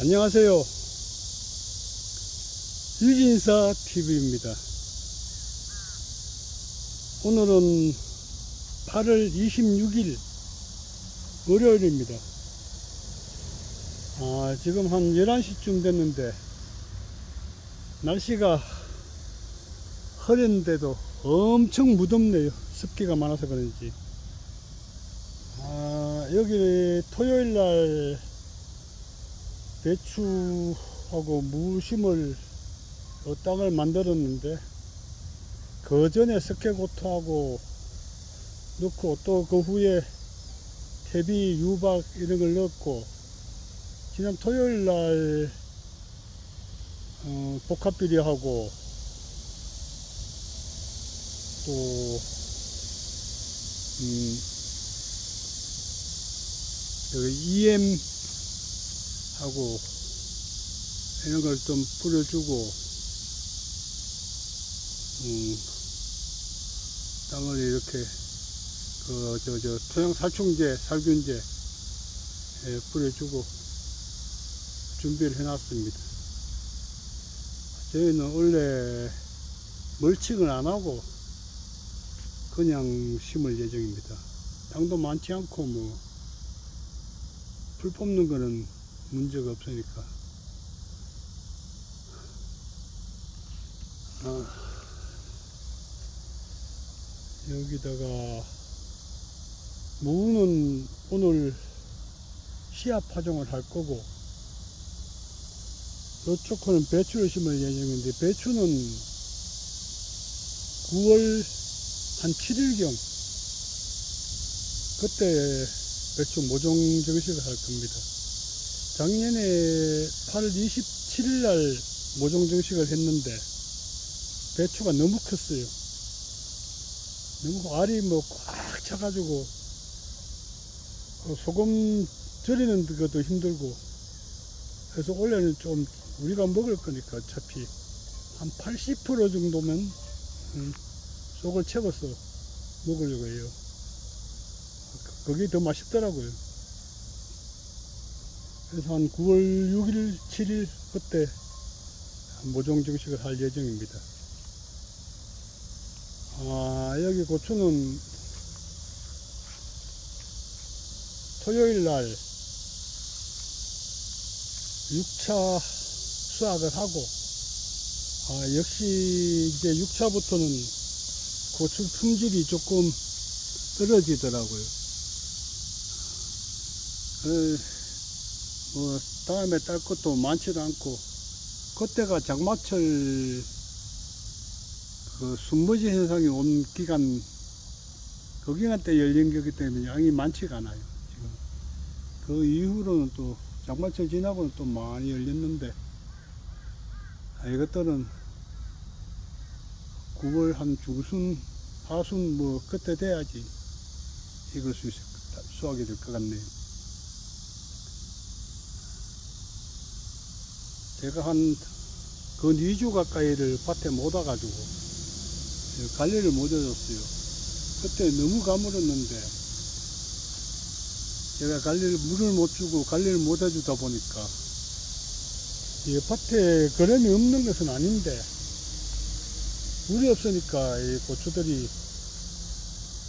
안녕하세요. 유진사 TV입니다. 오늘은 8월 26일 월요일입니다. 아, 지금 한 11시쯤 됐는데 날씨가 흐렸는데도 엄청 무덥네요. 습기가 많아서 그런지. 아, 여기 토요일 날 배추하고 무심을 어, 땅을 만들었는데 그 전에 스케고토하고 넣고 또 그 후에 태비, 유박 이런 걸 넣었고 지난 토요일 날 어, 복합비료하고 또 음, 여기 EM 하고 이런 걸 좀 뿌려주고 음, 땅을 이렇게 그 저 저 토양 살충제 살균제 예, 뿌려주고 준비를 해놨습니다. 저희는 원래 멀칭을 안 하고 그냥 심을 예정입니다. 땅도 많지 않고 뭐 풀 뽑는 거는 문제가 없으니까. 아, 여기다가 무는 오늘 씨앗 파종을 할 거고 거는 배추를 심을 예정인데 배추는 9월 한 7일경 그때 배추 모종 정식을 할 겁니다. 작년에 8월 27일 날 모종 정식을 했는데 배추가 너무 컸어요. 너무 알이 뭐 꽉 차가지고 그 소금 절이는 것도 힘들고 그래서 올해는 좀 우리가 먹을 거니까 어차피 한 80% 정도면 음, 속을 채워서 먹으려고 해요. 그게 더 맛있더라고요. 그래서 한 9월 6일, 7일 그때 모종 정식을 할 예정입니다. 아, 여기 고추는 토요일 날 6차 수확을 하고, 아, 역시 이제 6차부터는 고추 품질이 조금 떨어지더라고요. 에, 뭐 다음에 딸 것도 많지도 않고 그때가 장마철 그 순머지 현상이 온 기간 그 기간 때 열린 거기 때문에 양이 많지가 않아요 지금 그 이후로는 또 장마철 지나고는 또 많이 열렸는데 아, 이것들은 9월 한 중순 하순 뭐 그때 돼야지 익을 수 있을 것- 수확이 될 것 같네요. 제가 한 근 2주 가까이를 밭에 못 와가지고 관리를 못 해줬어요. 그때 너무 가물었는데 제가 관리를 물을 못 주고 관리를 못 해주다 보니까 이 밭에 그름이 없는 것은 아닌데 물이 없으니까 이 고추들이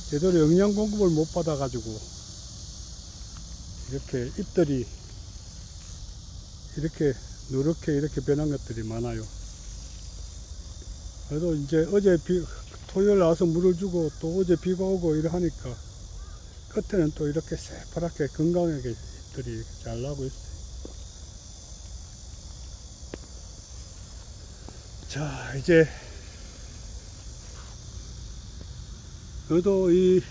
제대로 영양 공급을 못 받아가지고 이렇게 잎들이 이렇게 누렇게 이렇게 변한 것들이 많아요. 그래도 이제 어제 비, 토요일 나와서 물을 주고 또 어제 비가 오고 이래 하니까 끝에는 또 이렇게 새파랗게 건강하게 잎들이 잘 나고 있어요. 자, 이제 그래도 이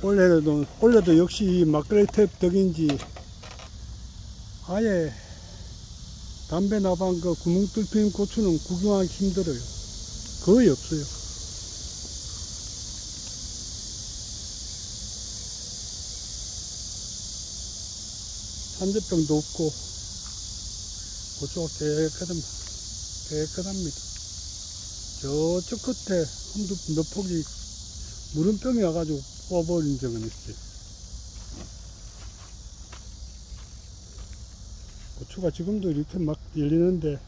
올해도 올해도 역시 이 마크레이트 덕인지 아예 담배 나방 그 구멍 뚫린 고추는 구경하기 힘들어요. 거의 없어요. 산재병도 없고 고추가 깨끗한, 깨끗합니다. 저쪽 끝에 한두 몇 폭이 물음병이 와가지고 뽑아버린 적은 있어요. 고추가 지금도 이렇게 막 열리는데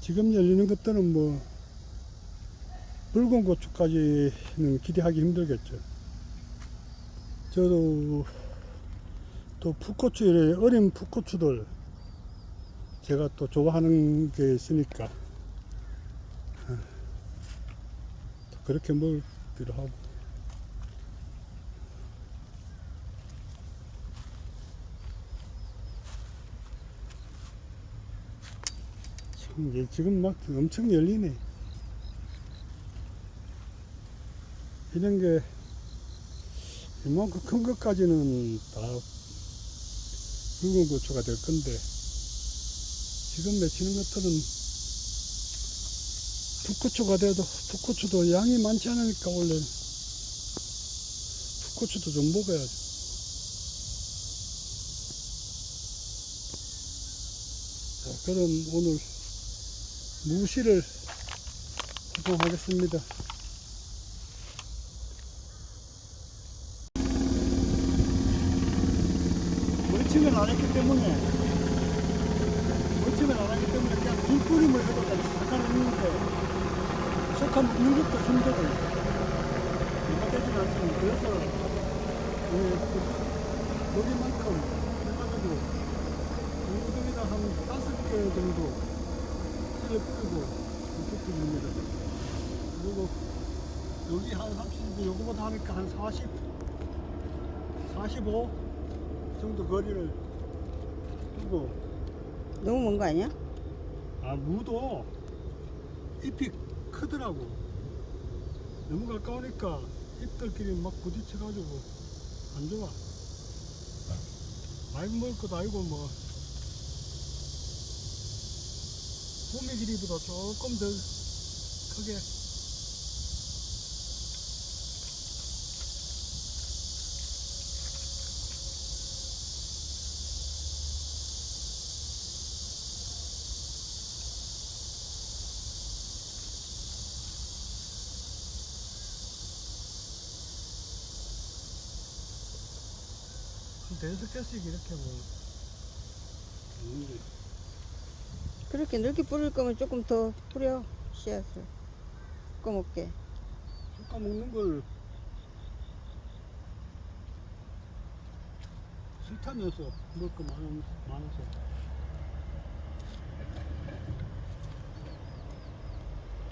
지금 열리는 것들은 뭐 붉은 고추까지는 기대하기 힘들겠죠. 저도 또 풋고추 이래 어린 풋고추들 제가 또 좋아하는 게 있으니까 아, 또 그렇게 먹기도 하고 이게 지금 막 엄청 열리네. 이런 게 이만큼 큰 것까지는 다 붉은 고추가 될 건데 지금 맺히는 것들은 풋고추가 돼도 풋고추도 양이 많지 않으니까 원래 풋고추도 좀 먹어야죠. 자, 그럼 오늘 무시를 활동하겠습니다. 멀칭을 안 했기 때문에 멀칭을 안 하기 때문에 그냥 불뿌림을 해도 상관없는데 석화 먹는 것도 힘들어요. 이거 되진 않지만 그래서 예, 그 여기만큼 해가지고 여기다 한 다섯 개 정도 찌를 뿌리고 이렇게 뿌립니다. 그리고 여기 한 30, 요거보다 하니까 한 40, 45 정도 거리를 두고. 너무 먼 거 아니야? 아 무도 잎이 크더라고. 너무 가까우니까 잎들끼리 막 부딪혀가지고 안 좋아. 많이 먹을 것도 아니고 뭐 호미 길이보다 조금 더 크게. 한 대여섯 개씩 이렇게 뭐. 있는데 그렇게 넓게 뿌릴 거면 조금 더 뿌려 씨앗을. 꺼먹게. 섞어 먹는 걸 싫다면서 먹을 거 많, 많아서.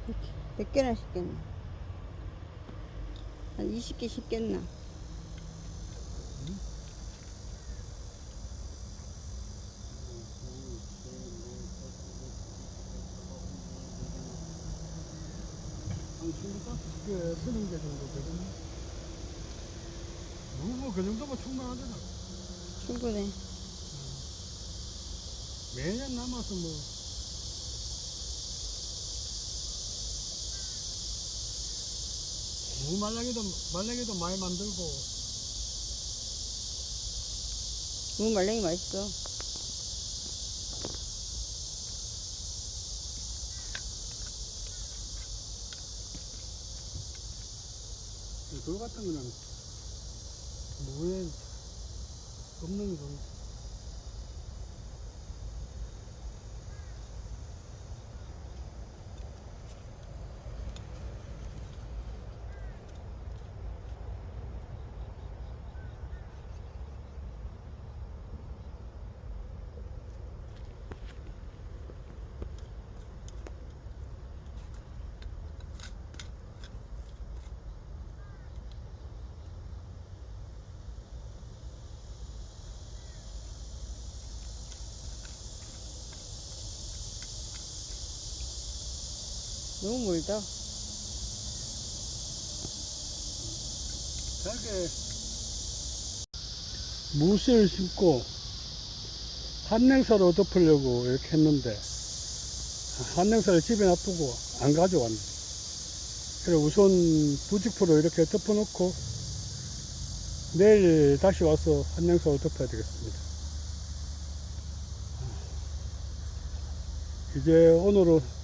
이렇게. 몇 개나 씻겠나? 한 20개 씻겠나 한 25개, 30개 정도 되거든요. 뭐, 그 정도면 충분하잖아. 충분해 매년 남아서 뭐. 무 말랑이도, 말랑이도 많이 만들고, 무 말랭이 맛있어 돌 같은 거는 무에 없는 건 너무 멀다 저렇게 무씨를 심고 한냉사로 덮으려고 이렇게 했는데 한냉사를 집에 놔두고 안 가져왔네. 그래 우선 부직포로 이렇게 덮어놓고 내일 다시 와서 한냉사로 덮어야 되겠습니다. 이제 오늘은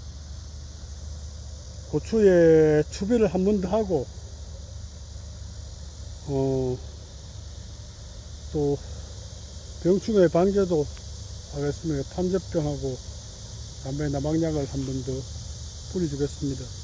고추에 추비를 한 번 더 하고 어, 또 병충해 방제도 하겠습니다. 탄저병하고 담배 나방약을 한 번 더 뿌려주겠습니다.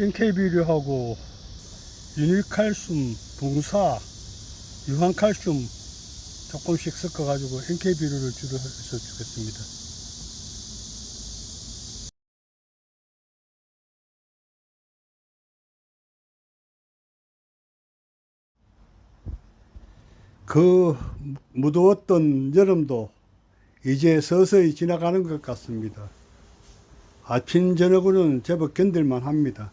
NK 비료하고 유닐칼슘, 붕사, 유황칼슘 조금씩 섞어가지고 NK 비료를 주로 해서 주겠습니다. 그 무더웠던 여름도 이제 서서히 지나가는 것 같습니다. 아침 저녁으로는 제법 견딜만 합니다.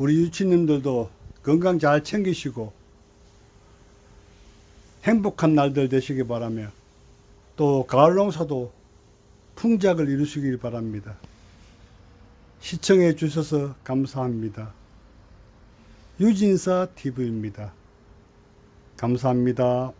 우리 유치님들도 건강 잘 챙기시고 행복한 날들 되시기 바라며 또 가을 농사도 풍작을 이루시길 바랍니다. 시청해 주셔서 감사합니다. 유진사 TV입니다. 감사합니다.